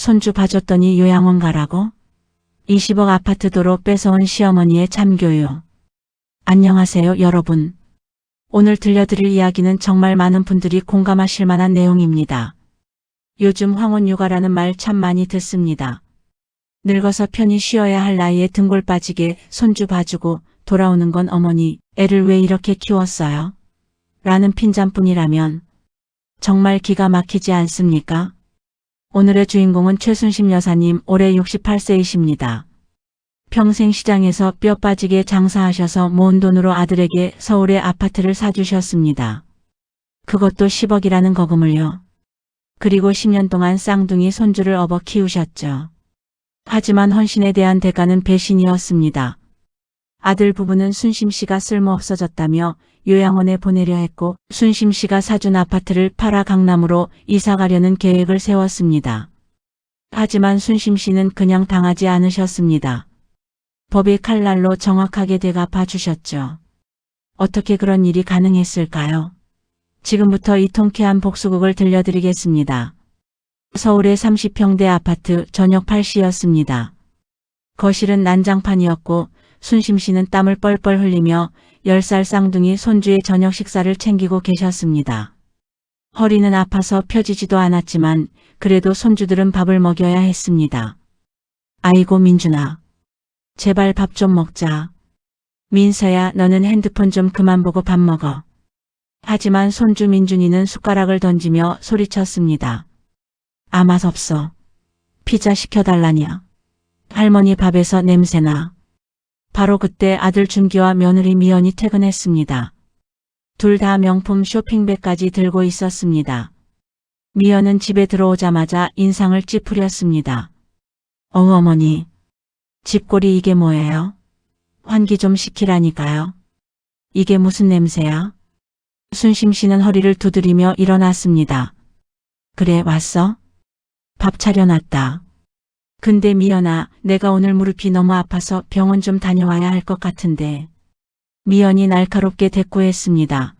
손주 봐줬더니 요양원 가라고? 20억 아파트 도로 뺏어온 시어머니의 참교육. 안녕하세요, 여러분. 오늘 들려드릴 이야기는 정말 많은 분들이 공감하실 만한 내용입니다. 요즘 황혼 육아라는 말 참 많이 듣습니다. 늙어서 편히 쉬어야 할 나이에 등골 빠지게 손주 봐주고 돌아오는 건 어머니, 애를 왜 이렇게 키웠어요? 라는 핀잔뿐이라면 정말 기가 막히지 않습니까? 오늘의 주인공은 최순심 여사님 올해 68세이십니다. 평생 시장에서 뼈 빠지게 장사하셔서 모은 돈으로 아들에게 서울의 아파트를 사주셨습니다. 그것도 10억이라는 거금을요. 그리고 10년 동안 쌍둥이 손주를 업어 키우셨죠. 하지만 헌신에 대한 대가는 배신이었습니다. 아들 부부는 순심 씨가 쓸모없어졌다며 요양원에 보내려 했고 순심 씨가 사준 아파트를 팔아 강남으로 이사 가려는 계획을 세웠습니다. 하지만 순심 씨는 그냥 당하지 않으셨습니다. 법의 칼날로 정확하게 대갚아 주셨죠. 어떻게 그런 일이 가능했을까요? 지금부터 이 통쾌한 복수극을 들려드리겠습니다. 서울의 30평대 아파트 저녁 8시였습니다. 거실은 난장판이었고 순심 씨는 땀을 뻘뻘 흘리며 10살 쌍둥이 손주의 저녁 식사를 챙기고 계셨습니다. 허리는 아파서 펴지지도 않았지만 그래도 손주들은 밥을 먹여야 했습니다. 아이고 민준아. 제발 밥 좀 먹자. 민서야 너는 핸드폰 좀 그만 보고 밥 먹어. 하지만 손주 민준이는 숟가락을 던지며 소리쳤습니다. 아 맛없어. 피자 시켜달라냐. 할머니 밥에서 냄새나. 바로 그때 아들 준기와 며느리 미연이 퇴근했습니다. 둘 다 명품 쇼핑백까지 들고 있었습니다. 미연은 집에 들어오자마자 인상을 찌푸렸습니다. 어우 어머니. 집골이 이게 뭐예요? 환기 좀 시키라니까요. 이게 무슨 냄새야? 순심 씨는 허리를 두드리며 일어났습니다. 그래 왔어? 밥 차려놨다. 근데 미연아, 내가 오늘 무릎이 너무 아파서 병원 좀 다녀와야 할 것 같은데. 미연이 날카롭게 대꾸했습니다.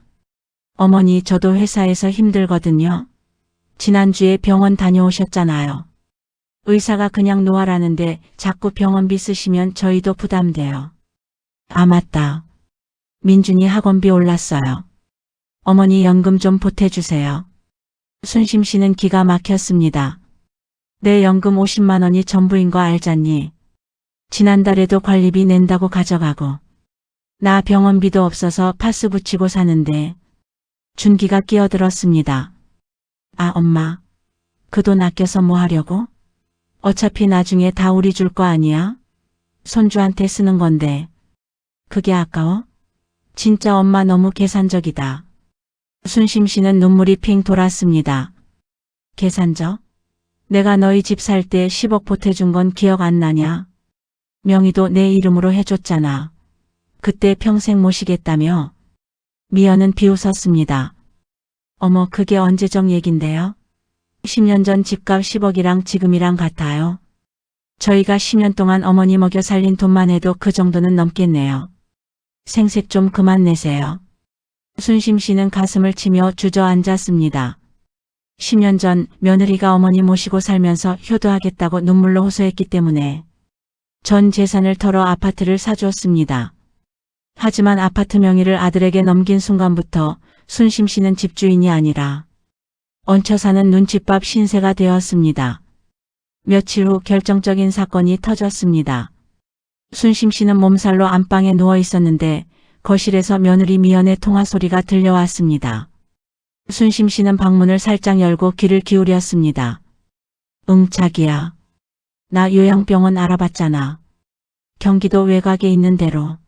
어머니, 저도 회사에서 힘들거든요. 지난주에 병원 다녀오셨잖아요. 의사가 그냥 놓아라는데 자꾸 병원비 쓰시면 저희도 부담돼요. 아, 맞다. 민준이 학원비 올랐어요. 어머니 연금 좀 보태주세요. 순심 씨는 기가 막혔습니다. 내 연금 50만 원이 전부인 거 알잖니? 지난달에도 관리비 낸다고 가져가고. 나 병원비도 없어서 파스 붙이고 사는데. 준기가 끼어들었습니다. 아, 엄마. 그 돈 아껴서 뭐 하려고? 어차피 나중에 다 우리 줄 거 아니야? 손주한테 쓰는 건데. 그게 아까워? 진짜 엄마 너무 계산적이다. 순심 씨는 눈물이 핑 돌았습니다. 계산적? 내가 너희 집 살 때 10억 보태준 건 기억 안 나냐? 명의도 내 이름으로 해줬잖아. 그때 평생 모시겠다며? 미연은 비웃었습니다. 어머 그게 언제적 얘긴데요? 10년 전 집값 10억이랑 지금이랑 같아요. 저희가 10년 동안 어머니 먹여 살린 돈만 해도 그 정도는 넘겠네요. 생색 좀 그만 내세요. 순심 씨는 가슴을 치며 주저앉았습니다. 10년 전 며느리가 어머니 모시고 살면서 효도하겠다고 눈물로 호소했기 때문에 전 재산을 털어 아파트를 사주었습니다. 하지만 아파트 명의를 아들에게 넘긴 순간부터 순심 씨는 집주인이 아니라 얹혀 사는 눈칫밥 신세가 되었습니다. 며칠 후 결정적인 사건이 터졌습니다. 순심 씨는 몸살로 안방에 누워 있었는데 거실에서 며느리 미연의 통화 소리가 들려왔습니다. 순심 씨는 방문을 살짝 열고 귀를 기울였습니다. 응, 자기야. 나 요양병원 알아봤잖아. 경기도 외곽에 있는 대로.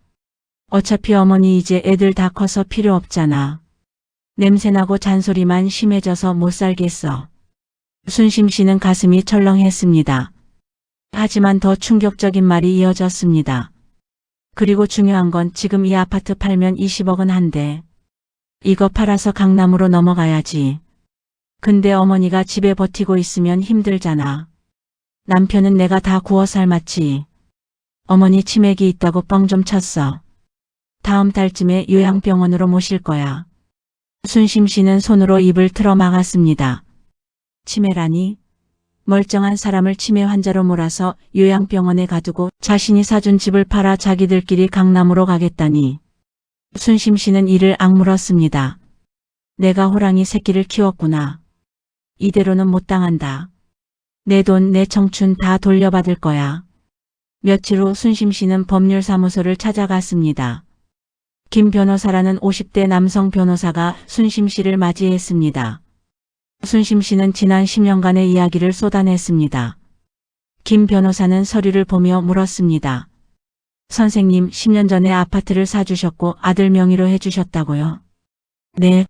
어차피 어머니 이제 애들 다 커서 필요 없잖아. 냄새나고 잔소리만 심해져서 못 살겠어. 순심 씨는 가슴이 철렁했습니다. 하지만 더 충격적인 말이 이어졌습니다. 그리고 중요한 건 지금 이 아파트 팔면 20억은 한대. 이거 팔아서 강남으로 넘어가야지. 근데 어머니가 집에 버티고 있으면 힘들잖아. 남편은 내가 다 구워 삶았지. 어머니 치맥이 있다고 뻥 좀 쳤어. 다음 달쯤에 요양병원으로 모실 거야. 순심 씨는 손으로 입을 틀어 막았습니다. 치매라니? 멀쩡한 사람을 치매 환자로 몰아서 요양병원에 가두고 자신이 사준 집을 팔아 자기들끼리 강남으로 가겠다니. 순심 씨는 이를 악물었습니다. 내가 호랑이 새끼를 키웠구나. 이대로는 못 당한다. 내 돈, 내 청춘 다 돌려받을 거야. 며칠 후 순심 씨는 법률사무소를 찾아갔습니다. 김 변호사라는 50대 남성 변호사가 순심 씨를 맞이했습니다. 순심 씨는 지난 10년간의 이야기를 쏟아냈습니다. 김 변호사는 서류를 보며 물었습니다. 선생님, 10년 전에 아파트를 사주셨고 아들 명의로 해주셨다고요? 네.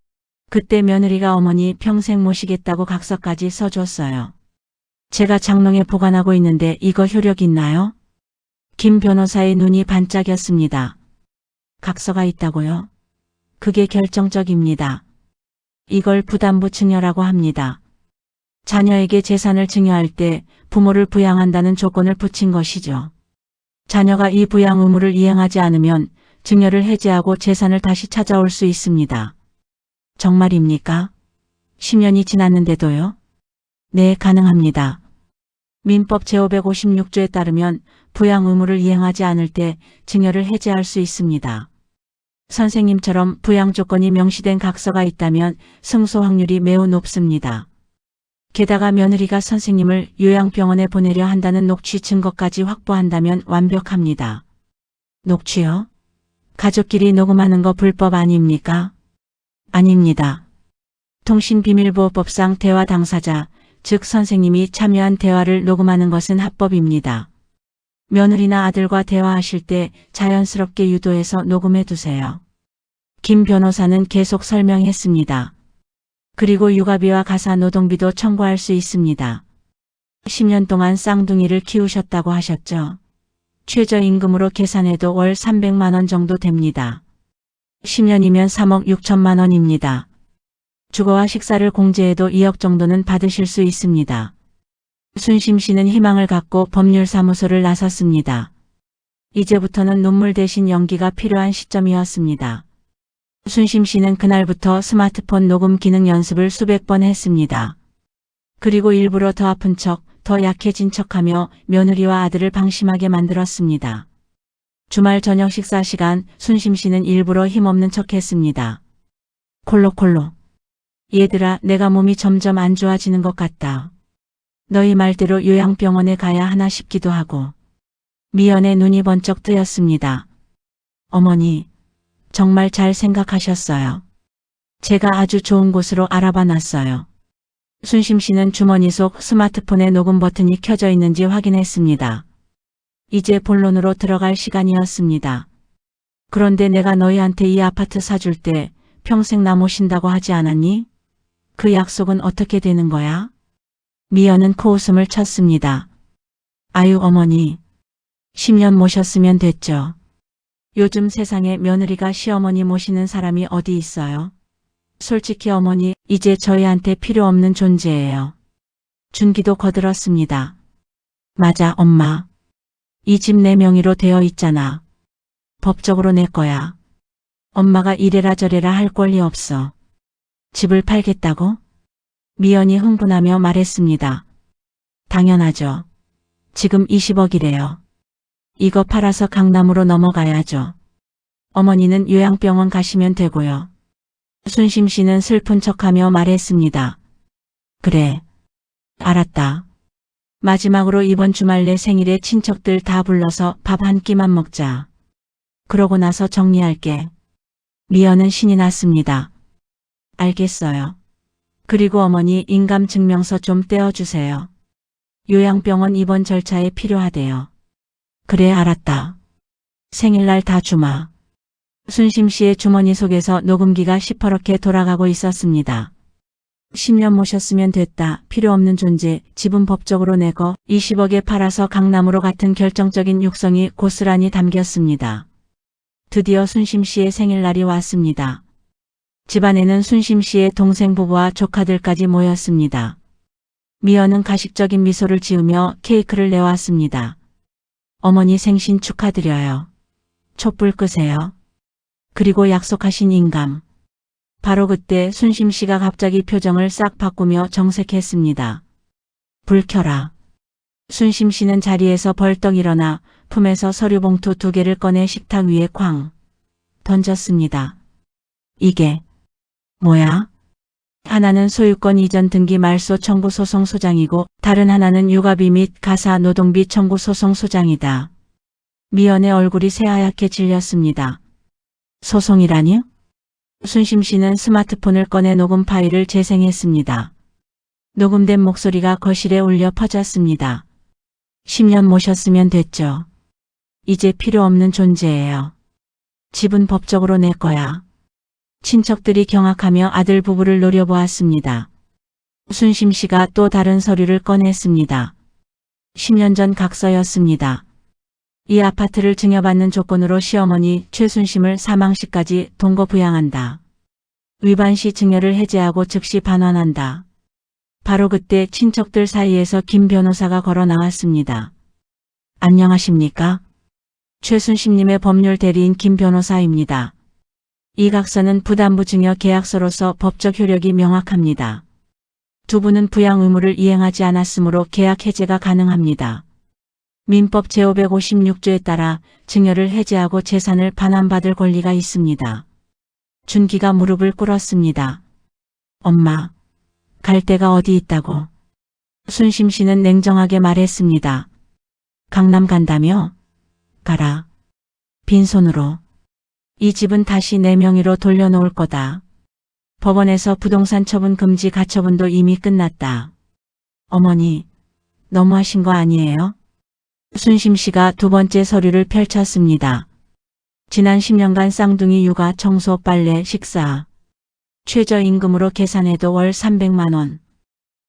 그때 며느리가 어머니 평생 모시겠다고 각서까지 써줬어요. 제가 장롱에 보관하고 있는데 이거 효력 있나요? 김 변호사의 눈이 반짝였습니다. 각서가 있다고요? 그게 결정적입니다. 이걸 부담부 증여라고 합니다. 자녀에게 재산을 증여할 때 부모를 부양한다는 조건을 붙인 것이죠. 자녀가 이 부양 의무를 이행하지 않으면 증여를 해제하고 재산을 다시 찾아올 수 있습니다. 정말입니까? 10년이 지났는데도요? 네, 가능합니다. 민법 제556조에 따르면 부양 의무를 이행하지 않을 때 증여를 해제할 수 있습니다. 선생님처럼 부양 조건이 명시된 각서가 있다면 승소 확률이 매우 높습니다. 게다가 며느리가 선생님을 요양병원에 보내려 한다는 녹취 증거까지 확보한다면 완벽합니다. 녹취요? 가족끼리 녹음하는 거 불법 아닙니까? 아닙니다. 통신비밀보호법상 대화 당사자, 즉 선생님이 참여한 대화를 녹음하는 것은 합법입니다. 며느리나 아들과 대화하실 때 자연스럽게 유도해서 녹음해 두세요. 김 변호사는 계속 설명했습니다. 그리고 육아비와 가사 노동비도 청구할 수 있습니다. 10년 동안 쌍둥이를 키우셨다고 하셨죠. 최저임금으로 계산해도 월 300만 원 정도 됩니다. 10년이면 3억 6천만 원입니다. 주거와 식사를 공제해도 2억 정도는 받으실 수 있습니다. 순심 씨는 희망을 갖고 법률사무소를 나섰습니다. 이제부터는 눈물 대신 연기가 필요한 시점이었습니다. 순심 씨는 그날부터 스마트폰 녹음 기능 연습을 수백 번 했습니다. 그리고 일부러 더 아픈 척, 더 약해진 척하며 며느리와 아들을 방심하게 만들었습니다. 주말 저녁 식사 시간 순심 씨는 일부러 힘없는 척 했습니다. 콜로콜로. 얘들아, 내가 몸이 점점 안 좋아지는 것 같다. 너희 말대로 요양병원에 가야 하나 싶기도 하고. 미연의 눈이 번쩍 뜨였습니다. 어머니, 정말 잘 생각하셨어요. 제가 아주 좋은 곳으로 알아봐 놨어요. 순심 씨는 주머니 속 스마트폰의 녹음 버튼이 켜져 있는지 확인했습니다. 이제 본론으로 들어갈 시간이었습니다. 그런데 내가 너희한테 이 아파트 사줄 때 평생 나 모신다고 하지 않았니? 그 약속은 어떻게 되는 거야? 미연은 코웃음을 쳤습니다. 아유 어머니. 10년 모셨으면 됐죠. 요즘 세상에 며느리가 시어머니 모시는 사람이 어디 있어요? 솔직히 어머니, 이제 저희한테 필요 없는 존재예요. 준기도 거들었습니다. 맞아, 엄마. 이 집 내 명의로 되어 있잖아. 법적으로 내 거야. 엄마가 이래라 저래라 할 권리 없어. 집을 팔겠다고? 미연이 흥분하며 말했습니다. 당연하죠. 지금 20억이래요. 이거 팔아서 강남으로 넘어가야죠. 어머니는 요양병원 가시면 되고요. 순심 씨는 슬픈 척하며 말했습니다. 그래. 알았다. 마지막으로 이번 주말 내 생일에 친척들 다 불러서 밥 한 끼만 먹자. 그러고 나서 정리할게. 미연은 신이 났습니다. 알겠어요. 그리고 어머니 인감증명서 좀 떼어주세요. 요양병원 입원 절차에 필요하대요. 그래 알았다. 생일날 다 주마. 순심 씨의 주머니 속에서 녹음기가 시퍼렇게 돌아가고 있었습니다. 10년 모셨으면 됐다. 필요 없는 존재. 집은 법적으로 내고 20억에 팔아서 강남으로 같은 결정적인 육성이 고스란히 담겼습니다. 드디어 순심 씨의 생일날이 왔습니다. 집안에는 순심 씨의 동생 부부와 조카들까지 모였습니다. 미연은 가식적인 미소를 지으며 케이크를 내왔습니다. 어머니 생신 축하드려요. 촛불 끄세요. 그리고 약속하신 인감. 바로 그때 순심 씨가 갑자기 표정을 싹 바꾸며 정색했습니다. 불 켜라. 순심 씨는 자리에서 벌떡 일어나 품에서 서류 봉투 두 개를 꺼내 식탁 위에 쾅 던졌습니다. 이게 뭐야? 하나는 소유권 이전 등기 말소 청구 소송 소장이고 다른 하나는 육아비 및 가사 노동비 청구 소송 소장이다. 미연의 얼굴이 새하얗게 질렸습니다. 소송이라니요? 순심 씨는 스마트폰을 꺼내 녹음 파일을 재생했습니다. 녹음된 목소리가 거실에 울려 퍼졌습니다. 10년 모셨으면 됐죠. 이제 필요 없는 존재예요. 집은 법적으로 내 거야. 친척들이 경악하며 아들 부부를 노려보았습니다. 순심 씨가 또 다른 서류를 꺼냈습니다. 10년 전 각서였습니다. 이 아파트를 증여받는 조건으로 시어머니 최순심을 사망 시까지 동거 부양한다. 위반 시 증여를 해제하고 즉시 반환한다. 바로 그때 친척들 사이에서 김 변호사가 걸어 나왔습니다. 안녕하십니까? 최순심님의 법률 대리인 김 변호사입니다. 이 각서는 부담부 증여 계약서로서 법적 효력이 명확합니다. 두 분은 부양 의무를 이행하지 않았으므로 계약 해제가 가능합니다. 민법 제556조에 따라 증여를 해제하고 재산을 반환받을 권리가 있습니다. 준기가 무릎을 꿇었습니다. 엄마, 갈 데가 어디 있다고. 순심 씨는 냉정하게 말했습니다. 강남 간다며? 가라. 빈손으로. 이 집은 다시 내 명의로 돌려놓을 거다. 법원에서 부동산 처분 금지 가처분도 이미 끝났다. 어머니, 너무하신 거 아니에요? 순심 씨가 두 번째 서류를 펼쳤습니다. 지난 10년간 쌍둥이 육아, 청소, 빨래, 식사. 최저임금으로 계산해도 월 300만 원.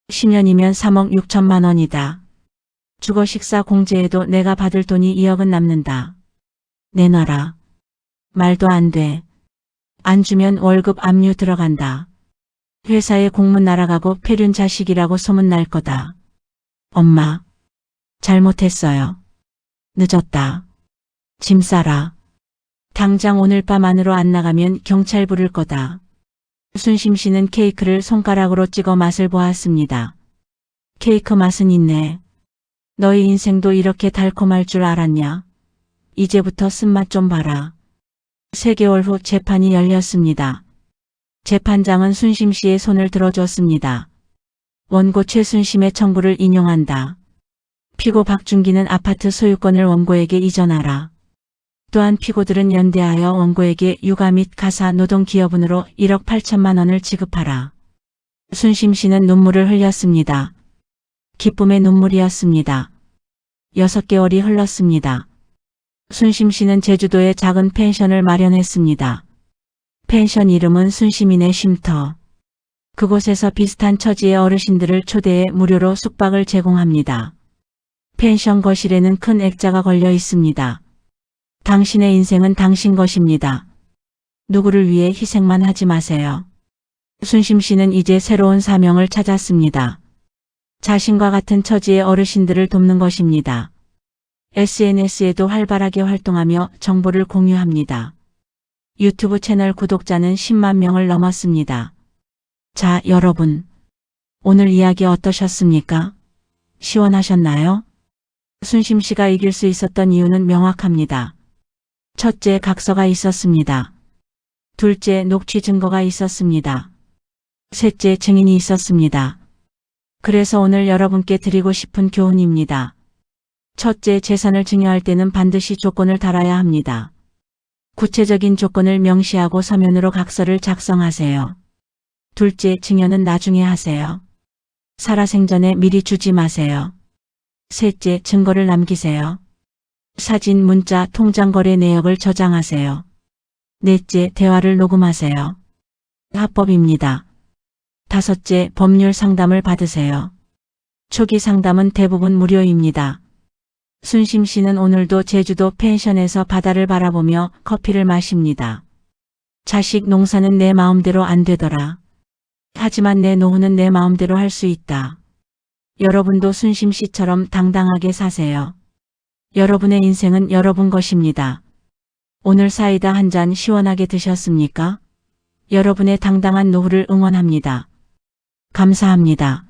10년이면 3억 6천만 원이다. 주거 식사 공제에도 내가 받을 돈이 2억은 남는다. 내놔라. 말도 안 돼. 안 주면 월급 압류 들어간다. 회사에 공문 날아가고 폐륜 자식이라고 소문날 거다. 엄마. 잘못했어요. 늦었다. 짐 싸라. 당장 오늘 밤 안으로 안 나가면 경찰 부를 거다. 순심 씨는 케이크를 손가락으로 찍어 맛을 보았습니다. 케이크 맛은 있네. 너희 인생도 이렇게 달콤할 줄 알았냐? 이제부터 쓴맛 좀 봐라. 3개월 후 재판이 열렸습니다. 재판장은 순심 씨의 손을 들어줬습니다. 원고 최순심의 청구를 인용한다. 피고 박준기는 아파트 소유권을 원고에게 이전하라. 또한 피고들은 연대하여 원고에게 육아 및 가사 노동 기여분으로 1억 8천만 원을 지급하라. 순심 씨는 눈물을 흘렸습니다. 기쁨의 눈물이었습니다. 여섯 개월이 흘렀습니다. 순심 씨는 제주도에 작은 펜션을 마련했습니다. 펜션 이름은 순심이네 쉼터. 그곳에서 비슷한 처지의 어르신들을 초대해 무료로 숙박을 제공합니다. 펜션 거실에는 큰 액자가 걸려 있습니다. 당신의 인생은 당신 것입니다. 누구를 위해 희생만 하지 마세요. 순심 씨는 이제 새로운 사명을 찾았습니다. 자신과 같은 처지의 어르신들을 돕는 것입니다. SNS에도 활발하게 활동하며 정보를 공유합니다. 유튜브 채널 구독자는 10만 명을 넘었습니다. 자, 여러분. 오늘 이야기 어떠셨습니까? 시원하셨나요? 순심 씨가 이길 수 있었던 이유는 명확합니다. 첫째, 각서가 있었습니다. 둘째, 녹취 증거가 있었습니다. 셋째, 증인이 있었습니다. 그래서 오늘 여러분께 드리고 싶은 교훈입니다. 첫째, 재산을 증여할 때는 반드시 조건을 달아야 합니다. 구체적인 조건을 명시하고 서면으로 각서를 작성하세요. 둘째, 증여는 나중에 하세요. 살아생전에 미리 주지 마세요. 셋째, 증거를 남기세요. 사진, 문자, 통장 거래 내역을 저장하세요. 넷째, 대화를 녹음하세요. 합법입니다. 다섯째, 법률 상담을 받으세요. 초기 상담은 대부분 무료입니다. 순심 씨는 오늘도 제주도 펜션에서 바다를 바라보며 커피를 마십니다. 자식 농사는 내 마음대로 안 되더라. 하지만 내 노후는 내 마음대로 할 수 있다. 여러분도 순심 씨처럼 당당하게 사세요. 여러분의 인생은 여러분 것입니다. 오늘 사이다 한 잔 시원하게 드셨습니까? 여러분의 당당한 노후를 응원합니다. 감사합니다.